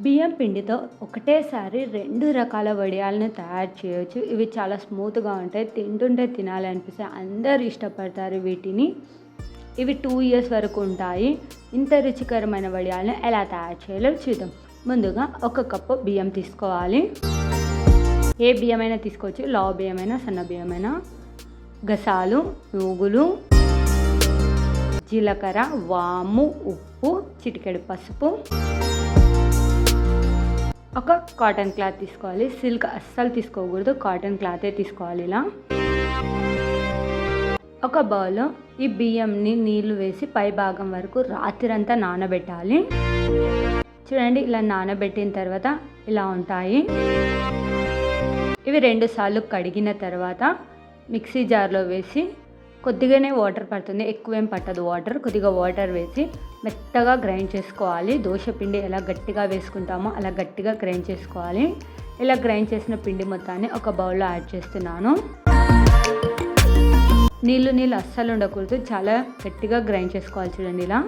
బియ్యం పిండితో ఒకటేసారి రెండు రకాల వడియాలను తయారు చేయొచ్చు. ఇవి చాలా స్మూత్గా ఉంటాయి తింటుంటే తినాలనిపిస్తే అందరు ఇష్టపడతారు వీటిని. ఇవి టూ ఇయర్స్ వరకు ఉంటాయి. ఇంత రుచికరమైన వడియాలను ఎలా తయారు చేయాలో చూద్దాం. ముందుగా ఒక కప్పు బియ్యం తీసుకోవాలి. ఏ బియ్యమైనా తీసుకోవచ్చు. లావు బియ్యమైనా సన్న బియ్యమైనా గసాలు నూగులు జీలకర్ర వాము ఉప్పు చిటికెడు పసుపు ఒక కాటన్ క్లాత్ తీసుకోవాలి. సిల్క్ అస్సలు తీసుకోకూడదు. కాటన్ క్లాతే తీసుకోవాలి ఇలా. ఒక బౌల్లో ఈ బియ్యంని నీళ్ళు వేసి పై భాగం వరకు రాత్రంతా నానబెట్టాలి. చూడండి ఇలా నానబెట్టిన తర్వాత ఇలా ఉంటాయి. ఇవి రెండు సార్లు కడిగిన తర్వాత మిక్సీ జార్లో వేసి కొద్దిగానే వాటర్ పడుతుంది. ఎక్కువేం పట్టదు. వాటర్ కొద్దిగా వాటర్ వేసి మెత్తగా గ్రైండ్ చేసుకోవాలి. దోశ పిండి ఎలా గట్టిగా వేసుకుంటామో అలా గట్టిగా గ్రైండ్ చేసుకోవాలి. ఇలా గ్రైండ్ చేసిన పిండి మొత్తాన్ని ఒక బౌల్లో యాడ్ చేస్తున్నాను. నీళ్ళు నీళ్ళు అస్సలు ఉండకూడదు. చాలా గట్టిగా గ్రైండ్ చేసుకోవాలి చూడండి ఇలా.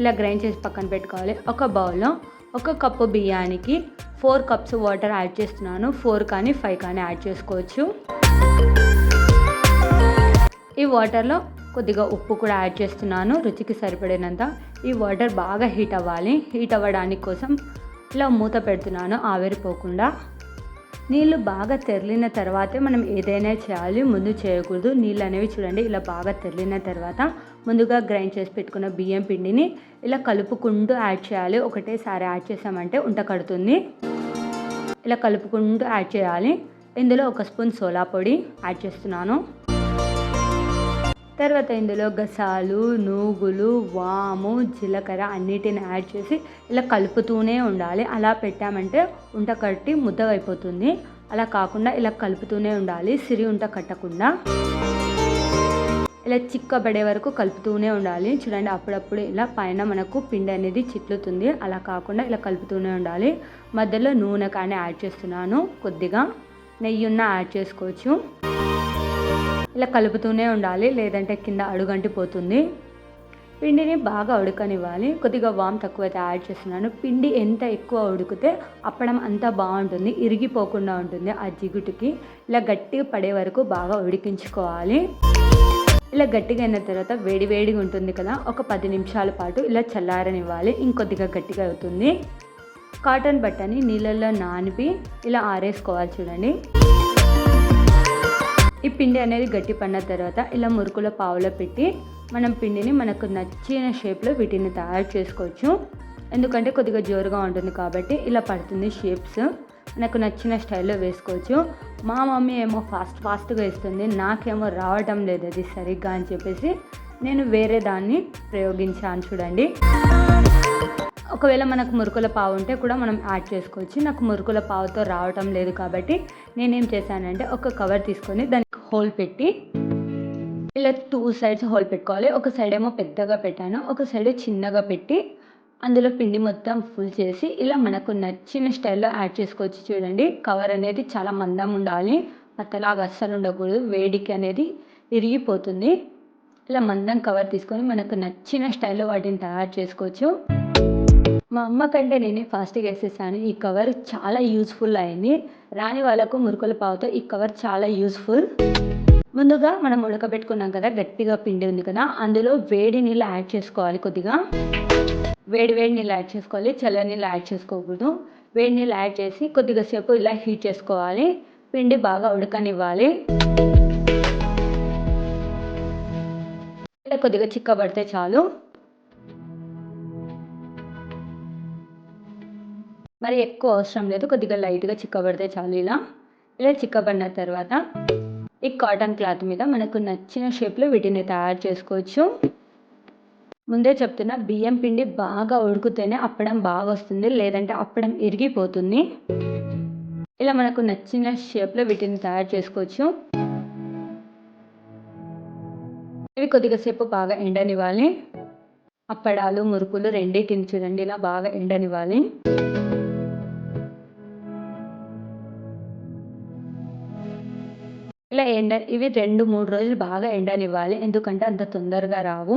ఇలా గ్రైండ్ చేసి పక్కన పెట్టుకోవాలి. ఒక బౌల్లో ఒక కప్పు బియ్యానికి ఫోర్ కప్స్ వాటర్ యాడ్ చేస్తున్నాను. ఫోర్ కానీ ఫైవ్ కానీ యాడ్ చేసుకోవచ్చు. ఈ వాటర్లో కొద్దిగా ఉప్పు కూడా యాడ్ చేస్తున్నాను రుచికి సరిపడినంత. ఈ వాటర్ బాగా హీట్ అవ్వాలి. హీట్ అవ్వడానికి కోసం ఇలా మూత పెడుతున్నాను ఆవిరిపోకుండా. నీళ్ళు బాగా తెరిలిన తర్వాతే మనం ఏదైనా చేయాలి ముందు చేయకూడదు. నీళ్ళు అనేవి చూడండి ఇలా బాగా తెరిలిన తర్వాత ముందుగా గ్రైండ్ చేసి పెట్టుకున్న బియ్యం పిండిని ఇలా కలుపుకుంటూ యాడ్ చేయాలి. ఒకటేసారి యాడ్ చేసామంటే ఉంట కడుతుంది. ఇలా కలుపుకుంటూ యాడ్ చేయాలి. ఇందులో ఒక స్పూన్ సోలా పొడి యాడ్ చేస్తున్నాను. తర్వాత ఇందులో గసాలు నూగులు వాము జీలకర్ర అన్నిటిని యాడ్ చేసి ఇలా కలుపుతూనే ఉండాలి. అలా పెట్టామంటే ఉంట కట్టి ముద్దగైపోతుంది అలా కాకుండా ఇలా కలుపుతూనే ఉండాలి. సిరి ఉంట కట్టకుండా. ఇలా చిక్కబడే వరకు కలుపుతూనే ఉండాలి. చూడండి అప్పుడప్పుడు ఇలా పైన మనకు పిండి అనేది చిట్లుతుంది. అలా కాకుండా ఇలా కలుపుతూనే ఉండాలి. మధ్యలో నూనె కానీ యాడ్ చేస్తున్నాను కొద్దిగా. నెయ్యి ఉన్న యాడ్ చేసుకోవచ్చు. ఇలా కలుపుతూనే ఉండాలి లేదంటే కింద అడుగంటిపోతుంది. పిండిని బాగా ఉడకనివ్వాలి. కొద్దిగా వామ్ తక్కువైతే యాడ్ చేస్తున్నాను. పిండి ఎంత ఎక్కువ ఉడికితే అప్పడం అంతా బాగుంటుంది. ఇరిగిపోకుండా ఉంటుంది ఆ జిగుటుకి. ఇలా గట్టిగా పడే వరకు బాగా ఉడికించుకోవాలి. ఇలా గట్టిగా అయిన తర్వాత వేడి వేడిగా ఉంటుంది కదా ఒక పది నిమిషాల పాటు ఇలా చల్లారనివ్వాలి. ఇంకొద్దిగా గట్టిగా అవుతుంది. కాటన్ బట్టని నీళ్ళల్లో నానిపి ఇలా ఆరేసుకోవాలి చూడండి. ఈ పిండి అనేది గట్టి పడిన తర్వాత ఇలా మురుకుల పావులో పెట్టి మనం పిండిని మనకు నచ్చిన షేప్లో వీటిని తయారు చేసుకోవచ్చు. ఎందుకంటే కొద్దిగా జోరుగా ఉంటుంది కాబట్టి ఇలా పడుతుంది షేప్స్ నాకు నచ్చిన స్టైల్లో వేసుకోవచ్చు. మా మమ్మీ ఏమో ఫాస్ట్ ఫాస్ట్గా వేస్తుంది. నాకేమో రావటం లేదు అది సరిగ్గా అని చెప్పేసి నేను వేరే దాన్ని ప్రయోగించాను చూడండి. ఒకవేళ మనకు మురుకుల పావు ఉంటే కూడా మనం యాడ్ చేసుకోవచ్చు. నాకు మురుకుల పావుతో రావటం లేదు కాబట్టి నేనేం చేశానంటే ఒక కవర్ తీసుకొని దాన్ని హోల్ పెట్టి ఇలా టూ సైడ్స్ హోల్ పెట్టుకోవాలి. ఒక సైడ్ ఏమో పెద్దగా పెట్టాను. ఒక సైడ్ చిన్నగా పెట్టి అందులో పిండి మొత్తం ఫుల్ చేసి ఇలా మనకు నచ్చిన స్టైల్లో యాడ్ చేసుకోవచ్చు చూడండి. కవర్ అనేది చాలా మందం ఉండాలి. పత్తలాగా అస్సలు ఉండకూడదు. వేడికి అనేది ఇరిగిపోతుంది ఇలా మందం కవర్ తీసుకొని మనకు నచ్చిన స్టైల్లో వాటిని తయారు చేసుకోవచ్చు. మా అమ్మ కంటే నేనే ఫాస్ట్గా వేసేసాను. ఈ కవర్ చాలా యూస్ఫుల్ అయింది. రాని వాళ్ళకు మురుకుల పావుతో ఈ కవర్ చాలా యూస్ఫుల్ ముందుగా మనం ఉడకబెట్టుకున్నాం కదా గట్టిగా పిండి ఉంది కదా అందులో వేడి నీళ్ళు యాడ్ చేసుకోవాలి కొద్దిగా. వేడి వేడి నీళ్ళు యాడ్ చేసుకోవాలి చల్ల నీళ్ళు యాడ్ చేసుకోకూడదు. వేడి నీళ్ళు యాడ్ చేసి కొద్దిగా సేపు ఇలా హీట్ చేసుకోవాలి. పిండి బాగా ఉడకనివ్వాలి. ఇలా కొద్దిగా చిక్కబడితే చాలు. మరి ఎక్కువ అవసరం లేదు కొద్దిగా లైట్గా చిక్కబడితే చాలు ఇలా. ఇలా చిక్కబడిన తర్వాత ఈ కాటన్ క్లాత్ మీద మనకు నచ్చిన షేప్లో వీటిని తయారు చేసుకోవచ్చు. ముందే చెప్తున్నా బియ్యం పిండి బాగా ఉడికితేనే అప్పడం బాగా వస్తుంది లేదంటే అప్పడం ఇరిగిపోతుంది. ఇలా మనకు నచ్చిన షేప్లో వీటిని తయారు చేసుకోవచ్చు. ఇవి కొద్దిగా సేపు బాగా ఎండనివ్వాలి. అప్పడాలు మురుకులు రెండింటిని చూడండి ఇలా బాగా ఎండనివ్వాలి. ఇలా ఎండ ఇవి రెండు మూడు రోజులు బాగా ఎండనివ్వాలి. ఎందుకంటే అంత తొందరగా రావు.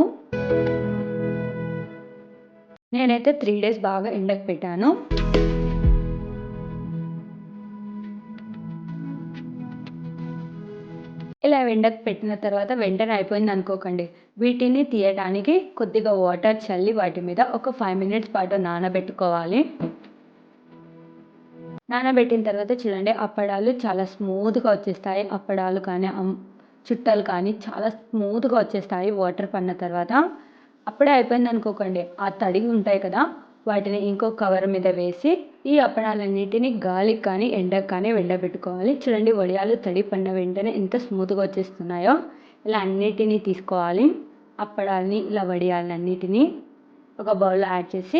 నేనైతే త్రీ డేస్ బాగా ఎండకు పెట్టాను. ఇలా ఎండకు పెట్టిన తర్వాత వెంటనే అయిపోయింది అనుకోకండి. వీటిని తీయడానికి కొద్దిగా వాటర్ చల్లి వాటి మీద ఒక ఫైవ్ మినిట్స్ పాటు నానబెట్టుకోవాలి. నానబెట్టిన తర్వాత చూడండి అప్పడాలు చాలా స్మూత్గా వచ్చేస్తాయి. అప్పడాలు కానీ చుట్టలు కానీ చాలా స్మూత్గా వచ్చేస్తాయి వాటర్ పడిన తర్వాత. అప్పుడే అయిపోయింది అనుకోకండి. ఆ తడిగి ఉంటాయి కదా వాటిని ఇంకో కవర్ మీద వేసి ఈ అప్పడాలన్నిటిని గాలికి కానీ ఎండకు కానీ ఎండబెట్టుకోవాలి చూడండి వడియాలు తడి పడిన వెంటనే ఎంత స్మూత్గా వచ్చేస్తున్నాయో. ఇలా అన్నిటినీ తీసుకోవాలి. అప్పడాలని ఇలా వడియాలన్నిటినీ ఒక బౌల్లో యాడ్ చేసి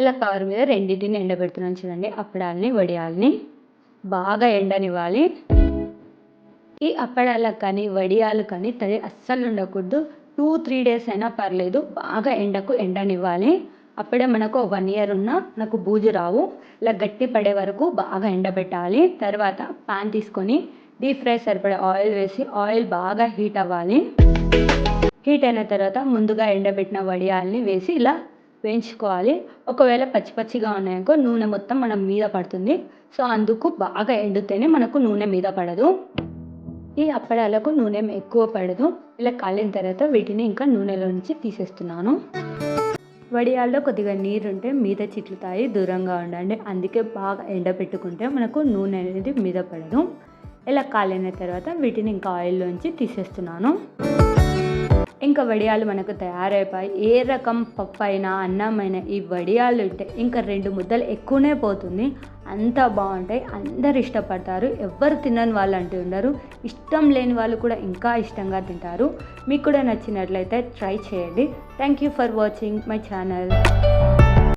ఇలా కవర్ మీద రెండింటిని ఎండబెడుతున్నాను చూడండి. అప్పడాలని వడియాలని బాగా ఎండనివ్వాలి. ఈ అప్పడాలకు కానీ వడియాలు కానీ తడి అస్సలు ఉండకూడదు. టూ త్రీ డేస్ అయినా పర్లేదు. బాగా ఎండకు ఎండనివ్వాలి. అప్పుడే మనకు వన్ ఇయర్ ఉన్న నాకు బూజు రావు. ఇలా గట్టి పడే వరకు బాగా ఎండబెట్టాలి. తర్వాత పాన్ తీసుకొని డీప్ ఫ్రై సరిపడే ఆయిల్ వేసి ఆయిల్ బాగా హీట్ అవ్వాలి. హీట్ అయిన తర్వాత ముందుగా ఎండబెట్టిన వడియాల్ని వేసి ఇలా వేయించుకోవాలి. ఒకవేళ పచ్చి పచ్చిగా ఉన్నాయనుకో నూనె మొత్తం మనం మీద పడుతుంది. సో అందుకు బాగా ఎండితేనే మనకు నూనె మీద పడదు. ఈ అప్పడాలకు నూనె ఎక్కువ పడదు. ఇలా కాలిన తర్వాత వీటిని ఇంకా నూనెలో నుంచి తీసేస్తున్నాను. వడియాల్లో కొద్దిగా నీరు ఉంటే మీద చిట్లుతాయి దూరంగా ఉండండి. అందుకే బాగా ఎండబెట్టుకుంటే మనకు నూనె అనేది మీద పడదు. ఇలా కాలిన తర్వాత వీటిని ఇంకా ఆయిల్లోంచి తీసేస్తున్నాను. ఇంకా వడియాలు మనకు తయారైపోయి ఏ రకం పప్పు అయినా అన్నమైన ఈ వడియాలు ఉంటే ఇంకా రెండు ముద్దలు ఎక్కువనే పోతుంది. అంత బాగుంటాయి. అందరు ఇష్టపడతారు. ఎవరు తినని వాళ్ళు అంటూ ఉండరు. ఇష్టం లేని వాళ్ళు కూడా ఇంకా ఇష్టంగా తింటారు. మీకు కూడా నచ్చినట్లయితే ట్రై చేయండి. Thank you for watching my channel